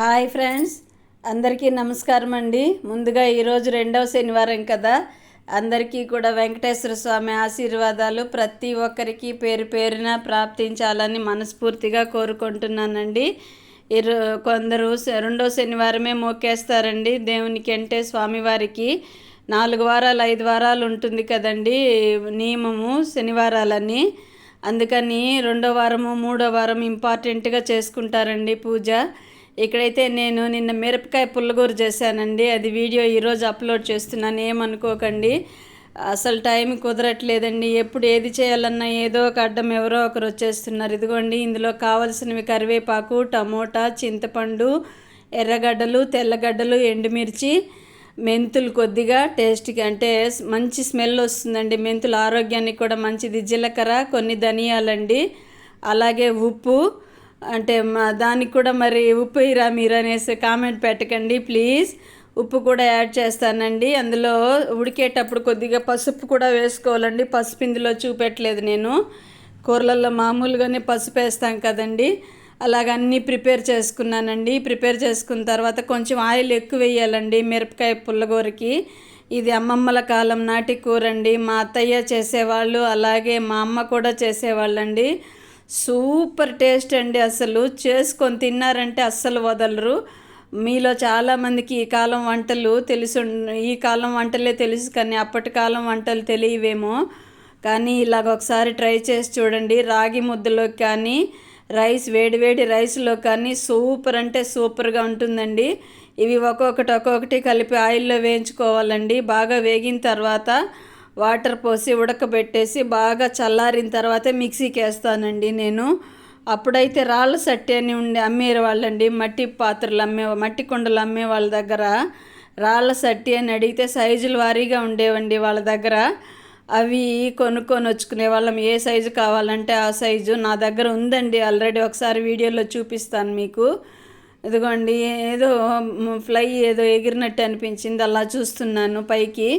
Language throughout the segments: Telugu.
హాయ్ ఫ్రెండ్స్ అందరికీ నమస్కారం అండి. ముందుగా ఈరోజు రెండవ శనివారం కదా. అందరికీ కూడా వెంకటేశ్వర స్వామి ఆశీర్వాదాలు ప్రతి ఒక్కరికి పేరు పేరున ప్రాప్తించాలని మనస్ఫూర్తిగా కోరుకుంటున్నానండి. ఇరు కొందరు శ- రెండో శనివారమే మొక్కేస్తారండి దేవునికి అంటే స్వామివారికి నాలుగు వారాలు ఐదు వారాలు ఉంటుంది కదండి నియమము శనివారాలని అందుకని రెండో వారము మూడో వారం ఇంపార్టెంట్గా చేసుకుంటారండి పూజ. ఇక్కడైతే నేను నిన్న మిరపకాయ పుల్లగూర చేశానండి. అది వీడియో ఈరోజు అప్లోడ్ చేస్తున్నాను. ఏమనుకోకండి. అసలు టైం కుదరట్లేదండి. ఎప్పుడు ఏది చేయాలన్నా ఏదో ఒక అడ్డం ఎవరో ఒకరు వచ్చేస్తున్నారు. ఇదిగోండి ఇందులో కావలసినవి కరివేపాకు టమోటా చింతపండు ఎర్రగడ్డలు తెల్లగడ్డలు ఎండుమిర్చి మెంతులు కొద్దిగా టేస్ట్కి అంటే మంచి స్మెల్ వస్తుందండి. మెంతులు ఆరోగ్యానికి కూడా మంచిది. జీలకర్ర కొన్ని ధనియాలండి. అలాగే ఉప్పు అంటే మా దానికి కూడా మరి ఉప్పు ఇరా మీరు అనేసి కామెంట్ పెట్టకండి ప్లీజ్ ఉప్పు కూడా యాడ్ చేస్తానండి. అందులో ఉడికేటప్పుడు కొద్దిగా పసుపు కూడా వేసుకోవాలండి. పసుపు ఇందులో చూపెట్టలేదు నేను. కూరలలో మామూలుగానే పసుపు వేస్తాం కదండి. అలాగ అన్నీ ప్రిపేర్ చేసుకున్నానండి. ప్రిపేర్ చేసుకున్న తర్వాత కొంచెం ఆయిల్ ఎక్కువ వేయాలండి మిరపకాయ పుల్లగూరకి. ఇది అమ్మమ్మల కాలం నాటి కూర అండి మా అత్తయ్య చేసేవాళ్ళు అలాగే మా అమ్మ కూడా చేసేవాళ్ళండి. సూపర్ టేస్ట్ అండి అసలు. చేసుకొని తిన్నారంటే అస్సలు వదలరు. మీలో చాలామందికి ఈ కాలం వంటలు తెలుసు ఈ కాలం వంటలే తెలుసు కానీ అప్పటి కాలం వంటలు తెలియవేమో. కానీ ఇలాగ ఒకసారి ట్రై చేసి చూడండి. రాగి ముద్దలోకి కానీ రైస్ వేడివేడి రైస్లో కానీ సూపర్ అంటే సూపర్గా ఉంటుందండి. ఇవి ఒక్కొక్కటి ఒక్కొక్కటి కలిపి ఆయిల్లో వేయించుకోవాలండి. బాగా వేగిన తర్వాత వాటర్ పోసి ఉడకబెట్టేసి బాగా చల్లారిన తర్వాత మిక్సీకి వేస్తానండి నేను. అప్పుడైతే రాళ్ళ సట్టి అని ఉండే అమ్మేరు వాళ్ళండి మట్టి పాత్రలు అమ్మే మట్టి కుండలు అమ్మే వాళ్ళ దగ్గర రాళ్ళ సట్టి అని అడిగితే సైజులు వారీగా ఉండేవండి వాళ్ళ దగ్గర. అవి కొనుక్కొని వచ్చుకునే వాళ్ళం ఏ సైజు కావాలంటే ఆ సైజు. నా దగ్గర ఉందండి ఆల్రెడీ ఒకసారి వీడియోలో చూపిస్తాను మీకు. ఇదిగోండి ఏదో ఫ్లై ఏదో ఎగిరినట్టు అనిపించింది అలా చూస్తున్నాను పైకి.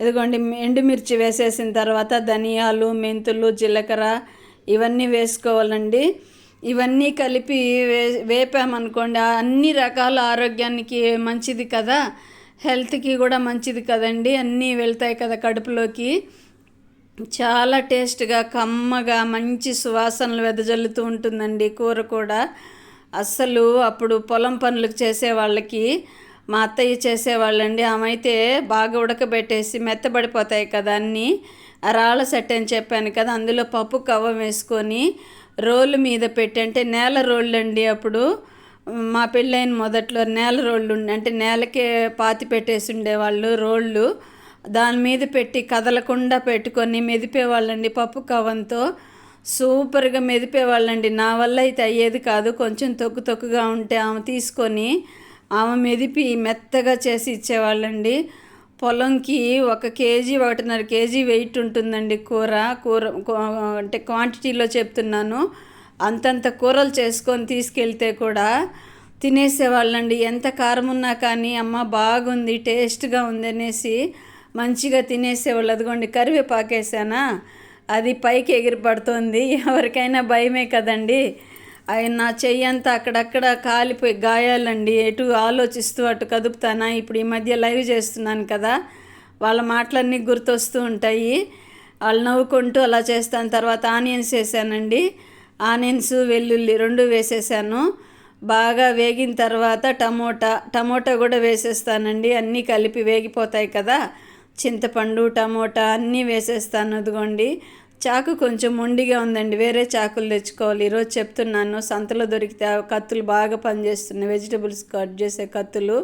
ఇదిగోండి ఎండుమిర్చి వేసేసిన తర్వాత ధనియాలు మెంతులు జీలకర్ర ఇవన్నీ వేసుకోవాలండి. ఇవన్నీ కలిపి వే వేపామనుకోండి అన్ని రకాల ఆరోగ్యానికి మంచిది కదా. హెల్త్కి కూడా మంచిది కదండి. అన్నీ వెళ్తాయి కదా కడుపులోకి. చాలా టేస్ట్గా కమ్మగా మంచి సువాసనలు వెదజల్లుతూ ఉంటుందండి కూర కూడా. అస్సలు అప్పుడు పొలం పనులకు చేసే వాళ్ళకి మా అత్తయ్య చేసేవాళ్ళండి. ఆమె అయితే బాగా ఉడకబెట్టేసి మెత్తబడిపోతాయి కదా అన్నీ. రాళ్ళ సెట్ అని చెప్పాను కదా అందులో పప్పు కవ్వ వేసుకొని రోలు మీద పెట్టి అంటే నేల రోళ్ళు అండి అప్పుడు. మా పెళ్ళైన మొదట్లో నేల రోళ్ళు అంటే నేలకే పాతి పెట్టేసి ఉండేవాళ్ళు రోళ్ళు. దాని మీద పెట్టి కదలకుండా పెట్టుకొని మెదిపేవాళ్ళండి పప్పు కవ్వంతో. సూపర్గా మెదిపేవాళ్ళండి. నా వల్ల అయితే అయ్యేది కాదు. కొంచెం తొక్కు తొక్కుగా ఉంటే ఆమె తీసుకొని ఆమె మెదిపి మెత్తగా చేసి ఇచ్చేవాళ్ళండి. పొలంకి ఒక కేజీ ఒకటిన్నర కేజీ వెయిట్ ఉంటుందండి కూర. కూర అంటే క్వాంటిటీలో చెప్తున్నాను. అంతంత కూరలు చేసుకొని తీసుకెళ్తే కూడా తినేసేవాళ్ళండి. ఎంత కారం ఉన్నా కానీ అమ్మ బాగుంది టేస్ట్గా ఉంది అనేసి మంచిగా తినేసేవాళ్ళు. అదిగోండి కరివేపాకేసానా? అది పైకి ఎగిరి పడుతోంది ఎవరికైనా భయమే కదండి. ఆయన నా చెయ్యి అంతా అక్కడక్కడ కాలిపోయి గాయాలండి. ఎటు ఆలోచిస్తూ అటు కదుపుతానా? ఇప్పుడు ఈ మధ్య లైవ్ చేస్తున్నాను కదా. వాళ్ళ మాటలన్నీ గుర్తొస్తూ ఉంటాయి. వాళ్ళు నవ్వుకుంటూ అలా చేస్తాను. తర్వాత ఆనియన్స్ వేసానండి. ఆనియన్స్ వెల్లుల్లి రెండు వేసేసాను. బాగా వేగిన తర్వాత టమోటా టమోటా కూడా వేసేస్తానండి. అన్నీ కలిపి వేగిపోతాయి కదా. చింతపండు టమోటా అన్నీ వేసేస్తాను. అదిగోండి. చాకు కొంచెం మొండిగా ఉందండి. వేరే చాకులు తెచ్చుకోవాలి. ఈరోజు చెప్తున్నాను సంతలో దొరికితే ఆ కత్తులు బాగా పనిచేస్తున్నాయి. వెజిటబుల్స్ కట్ చేసే కత్తులు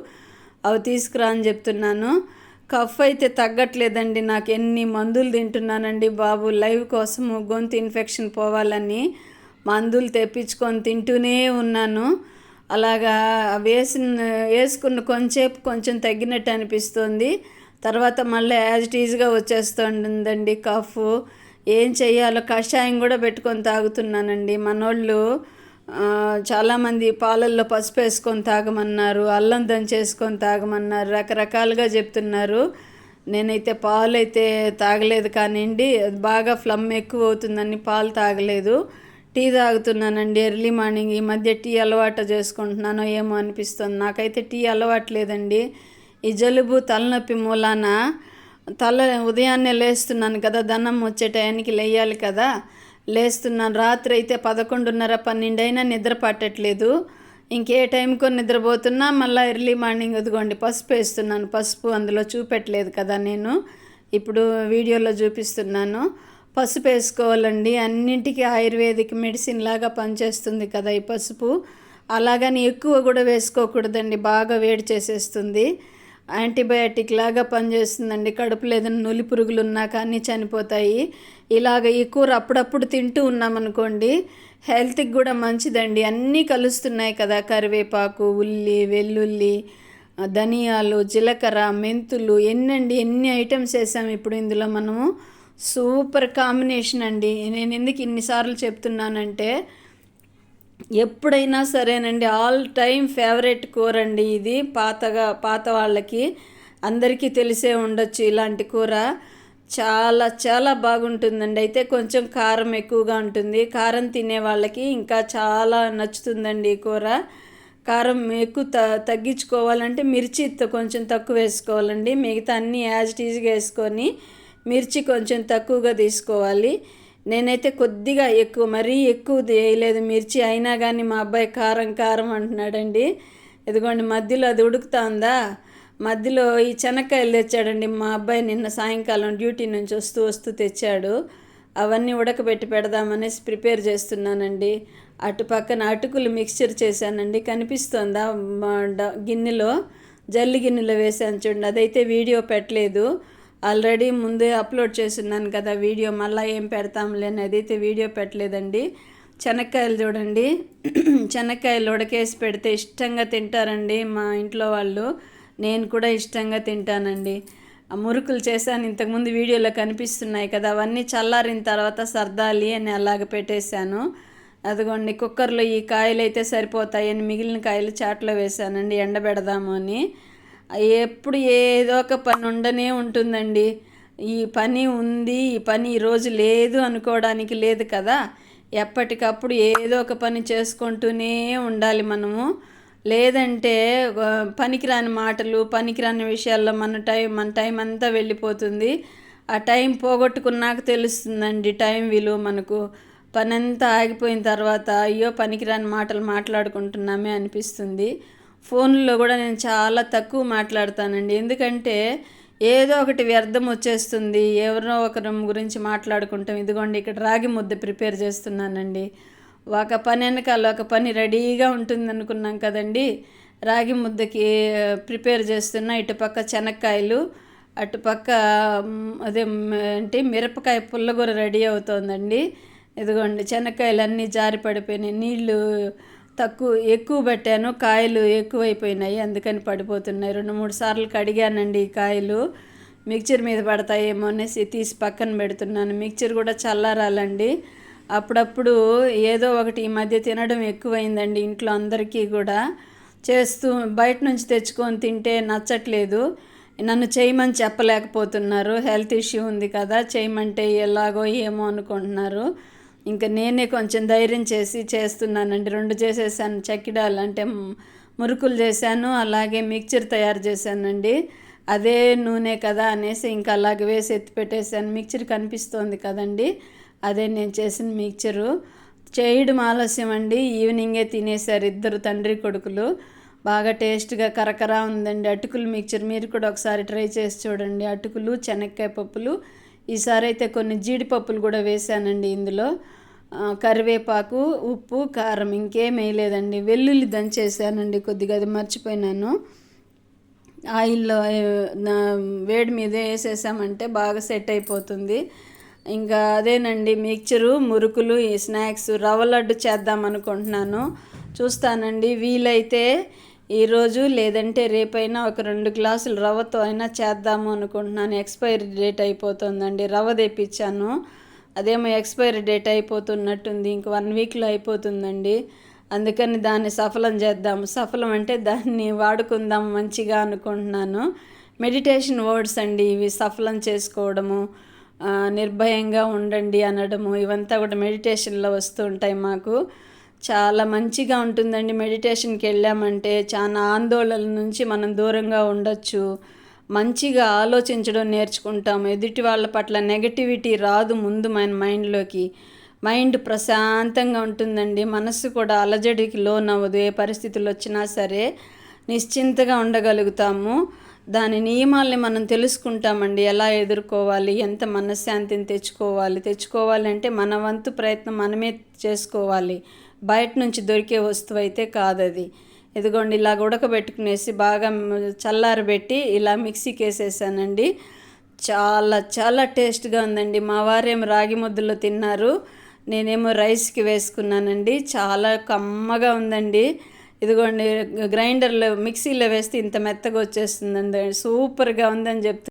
అవి తీసుకురా అని చెప్తున్నాను. కఫ్ అయితే తగ్గట్లేదండి. నాకు ఎన్ని మందులు తింటున్నానండి బాబు. లైవ్ కోసము గొంతు ఇన్ఫెక్షన్ పోవాలని మందులు తెప్పించుకొని తింటూనే ఉన్నాను. అలాగా వేసిన వేసుకున్న కొంచెంసేపు కొంచెం తగ్గినట్టు అనిపిస్తుంది. తర్వాత మళ్ళీ యాజ్ ఇట్ ఈజ్గా వచ్చేస్తుందండి కఫ్. ఏం చేయాలో కషాయం కూడా పెట్టుకొని తాగుతున్నానండి. మనోళ్ళు చాలామంది పాలల్లో పసుపు వేసుకొని తాగమన్నారు అల్లం దంచేసుకొని తాగమన్నారు రకరకాలుగా చెప్తున్నారు. నేనైతే పాలు అయితే తాగలేదు కానివ్వండి అది బాగా ఫ్లమ్ ఎక్కువ అవుతుందని పాలు తాగలేదు. టీ తాగుతున్నానండి ఎర్లీ మార్నింగ్. ఈ మధ్య టీ అలవాటు చేసుకుంటున్నానో ఏమో అనిపిస్తుంది. నాకైతే టీ అలవాటు లేదండి. ఈ జలుబు తలనొప్పి మూలాన తల ఉదయాన్నే లేస్తున్నాను కదా దండం వచ్చే టయానికి లేయాలి కదా. లేస్తున్నాను. రాత్రి అయితే పదకొండున్నర పన్నెండైనా నిద్ర పట్టట్లేదు. ఇంకే టైంకో నిద్రపోతున్నా మళ్ళీ ఎర్లీ మార్నింగ్ ఇదిగోండి పసుపు వేస్తున్నాను. పసుపు అందులో చూపెట్టలేదు కదా నేను. ఇప్పుడు వీడియోలో చూపిస్తున్నాను. పసుపు వేసుకోవాలండి. అన్నింటికి ఆయుర్వేదిక్ మెడిసిన్ లాగా పనిచేస్తుంది కదా ఈ పసుపు. అలాగని ఎక్కువ కూడా వేసుకోకూడదండి. బాగా వేడి చేసేస్తుంది. యాంటీబయాటిక్ లాగా పనిచేస్తుందండి. కడుపులో ఏదైనా నులి పురుగులు ఉన్నా కానీ చనిపోతాయి. ఇలాగ ఈ కూర అప్పుడప్పుడు తింటూ ఉన్నామనుకోండి హెల్త్కి కూడా మంచిదండి. అన్నీ కలుస్తున్నాయి కదా కరివేపాకు ఉల్లి వెల్లుల్లి ధనియాలు జీలకర్ర మెంతులు ఎన్నండి ఎన్ని ఐటమ్స్ వేసాం ఇప్పుడు ఇందులో మనము? సూపర్ కాంబినేషన్ అండి. నేను ఎందుకు ఇన్నిసార్లు చెప్తున్నానంటే ఎప్పుడైనా సరేనండి. ఆల్ టైమ్ ఫేవరెట్ కూర అండి ఇది. పాతగా పాత వాళ్ళకి అందరికీ తెలిసే ఉండొచ్చు ఇలాంటి కూర. చాలా చాలా బాగుంటుందండి. అయితే కొంచెం కారం ఎక్కువగా ఉంటుంది. కారం తినే వాళ్ళకి ఇంకా చాలా నచ్చుతుందండి ఈ కూర. కారం ఎక్కువ త తగ్గించుకోవాలంటే మిర్చి కొంచెం తక్కువ వేసుకోవాలండి. మిగతా అన్నీ యాజ్ టీజ్గా వేసుకొని మిర్చి కొంచెం తక్కువగా తీసుకోవాలి. నేనైతే కొద్దిగా ఎక్కువ మరీ ఎక్కువ వేయలేదు మిర్చి అయినా కానీ మా అబ్బాయి కారం కారం అంటున్నాడండి. ఇదిగోండి మధ్యలో అది ఉడుకుతా ఉందా మధ్యలో ఈ చెనక్కాయలు తెచ్చాడండి. మా అబ్బాయి నిన్న సాయంకాలం డ్యూటీ నుంచి వస్తూ వస్తూ తెచ్చాడు. అవన్నీ ఉడకబెట్టి పెడదామనేసి ప్రిపేర్ చేస్తున్నానండి. అటు పక్కన అటుకులు మిక్స్చర్ చేశానండి. కనిపిస్తుందా? గిన్నెలో జల్లి గిన్నెలో వేసాను చూడండి. అదైతే వీడియో పెట్టలేదు. ఆల్రెడీ ముందే అప్లోడ్ చేస్తున్నాను కదా వీడియో మళ్ళీ ఏం పెడతాంలే అనేది అయితే వీడియో పెట్టలేదండి. చెనక్కాయలు చూడండి. శనక్కాయలు ఉడకేసి పెడితే ఇష్టంగా తింటారండి మా ఇంట్లో వాళ్ళు. నేను కూడా ఇష్టంగా తింటానండి. మురుకులు చేశాను ఇంతకుముందు వీడియోలో కనిపిస్తున్నాయి కదా అవన్నీ చల్లారిన తర్వాత సర్దాలి అని అలాగ పెట్టేశాను. అదిగోండి కుక్కర్లో ఈ కాయలు అయితే సరిపోతాయని మిగిలిన కాయలు చాట్లో వేశానండి ఎండబెడదాము అని. ఎప్పుడు ఏదో ఒక పని ఉండనే ఉంటుందండి. ఈ పని ఉంది ఈ పని ఈరోజు లేదు అనుకోవడానికి లేదు కదా. ఎప్పటికప్పుడు ఏదో ఒక పని చేసుకుంటూనే ఉండాలి మనము. లేదంటే పనికిరాని మాటలు పనికిరాని విషయాల్లో మన టైం మన టైం అంతా వెళ్ళిపోతుంది. ఆ టైం పోగొట్టుకున్నాక తెలుస్తుందండి టైం విలువ మనకు. పని అంతా ఆగిపోయిన తర్వాత అయ్యో పనికిరాని మాటలు మాట్లాడుకుంటున్నామే అనిపిస్తుంది. ఫోన్లో కూడా నేను చాలా తక్కువ మాట్లాడతానండి. ఎందుకంటే ఏదో ఒకటి వ్యర్థం వచ్చేస్తుంది. ఎవరో ఒకరి గురించి మాట్లాడుకుంటాం. ఇదిగోండి ఇక్కడ రాగి ముద్ద ప్రిపేర్ చేస్తున్నానండి. ఒక పని వెనకాల ఒక పని రెడీగా ఉంటుంది అనుకున్నాం కదండి. రాగి ముద్దకి ప్రిపేర్ చేస్తున్న ఇటుపక్క శనక్కాయలు అటుపక్క అదే అంటే మిరపకాయ పుల్లగూర రెడీ అవుతోందండి. ఇదిగోండి శనక్కాయలు అన్నీ జారి పడిపోయినాయి. నీళ్ళు తక్కువ ఎక్కువ పెట్టాను. కాయలు ఎక్కువైపోయినాయి. అందుకని పడిపోతున్నాయి. రెండు మూడు సార్లు కడిగానండి ఈ కాయలు. మిక్చర్ మీద పడతాయేమో అనేసి తీసి పక్కన పెడుతున్నాను. మిక్చర్ కూడా చల్లారాలండి. అప్పుడప్పుడు ఏదో ఒకటి ఈ మధ్య తినడం ఎక్కువైందండి ఇంట్లో అందరికీ కూడా. చేస్తూ బయట నుంచి తెచ్చుకొని తింటే నచ్చట్లేదు. నన్ను చేయమని చెప్పలేకపోతున్నారు. హెల్త్ ఇష్యూ ఉంది కదా చేయమంటే ఎలాగో ఏమో అనుకుంటున్నారు. ఇంకా నేనే కొంచెం ధైర్యం చేసి చేస్తున్నానండి. రెండు చేసేసాను చక్కిడాలు అంటే మురుకులు చేశాను అలాగే మిక్చర్ తయారు చేశానండి. అదే నూనె కదా అనేసి ఇంకా అలాగే వేసి ఎత్తి పెట్టేశాను. మిక్చర్ కనిపిస్తోంది కదండి అదే నేను చేసిన మిక్చరు. చేయడం ఆలస్యం అండి ఈవినింగే తినేశారు ఇద్దరు తండ్రి కొడుకులు. బాగా టేస్ట్గా కరకరా ఉందండి అటుకులు మిక్చర్. మీరు కూడా ఒకసారి ట్రై చేసి చూడండి. అటుకులు శనక్కాయ పప్పులు ఈసారి అయితే కొన్ని జీడిపప్పులు కూడా వేసానండి ఇందులో. కరివేపాకు ఉప్పు కారం ఇంకేం వేయలేదండి. వెల్లుల్లి దంచేసానండి కొద్దిగా అది మర్చిపోయినాను. ఆయిల్లో వేడి మీద వేసేసామంటే బాగా సెట్ అయిపోతుంది. ఇంకా అదేనండి మిక్చరు మురుకులు ఈ స్నాక్స్ రవ్వ లడ్డు చేద్దాం అనుకుంటున్నాను. చూస్తానండి వీలైతే ఈరోజు లేదంటే రేపైనా ఒక రెండు గ్లాసులు రవ్వతో అయినా చేద్దాము అనుకుంటున్నాను. ఎక్స్పైరీ డేట్ అయిపోతుందండి. రవ్వ తెప్పించాను. అదేమో ఎక్స్పైరీ డేట్ అయిపోతున్నట్టుంది. ఇంక వన్ వీక్లో అయిపోతుందండి. అందుకని దాన్ని సఫలం చేద్దాము. సఫలం అంటే దాన్ని వాడుకుందాం మంచిగా అనుకుంటున్నాను. మెడిటేషన్ వర్డ్స్ అండి ఇవి. సఫలం చేసుకోవడము నిర్భయంగా ఉండండి అనడము. ఇవంతా కూడా మెడిటేషన్లో వస్తూ ఉంటాయి మాకు. చాలా మంచిగా ఉంటుందండి. మెడిటేషన్కి వెళ్ళామంటే చాలా ఆందోళన నుంచి మనం దూరంగా ఉండొచ్చు. మంచిగా ఆలోచించడం నేర్చుకుంటాము ఎదుటి వాళ్ళ పట్ల నెగటివిటీ రాదు ముందు మన మైండ్లోకి. మైండ్ ప్రశాంతంగా ఉంటుందండి. మనస్సు కూడా అలజడికి లోనవ్వదు. ఏ పరిస్థితులు వచ్చినా సరే నిశ్చింతగా ఉండగలుగుతాము. దాని నియమాల్ని మనం తెలుసుకుంటామండి. ఎలా ఎదుర్కోవాలి? ఎంత మనశ్శాంతిని తెచ్చుకోవాలి? తెచ్చుకోవాలి అంటే మన వంతు ప్రయత్నం మనమే చేసుకోవాలి. బయట నుంచి దొరికే వస్తువు అయితే కాదది. ఇదిగోండి ఇలా ఉడకబెట్టుకునేసి బాగా చల్లారబెట్టి ఇలా మిక్సీకి వేసేసానండి చాలా చాలా టేస్ట్గా ఉందండి. మా వారేమో రాగి ముద్దలో తిన్నారు నేనేమో రైస్కి వేసుకున్నానండి. చాలా కమ్మగా ఉందండి. ఇదిగోండి గ్రైండర్లో మిక్సీలో వేస్తే ఇంత మెత్తగా వచ్చేస్తుందండి. సూపర్గా ఉందని చెప్తే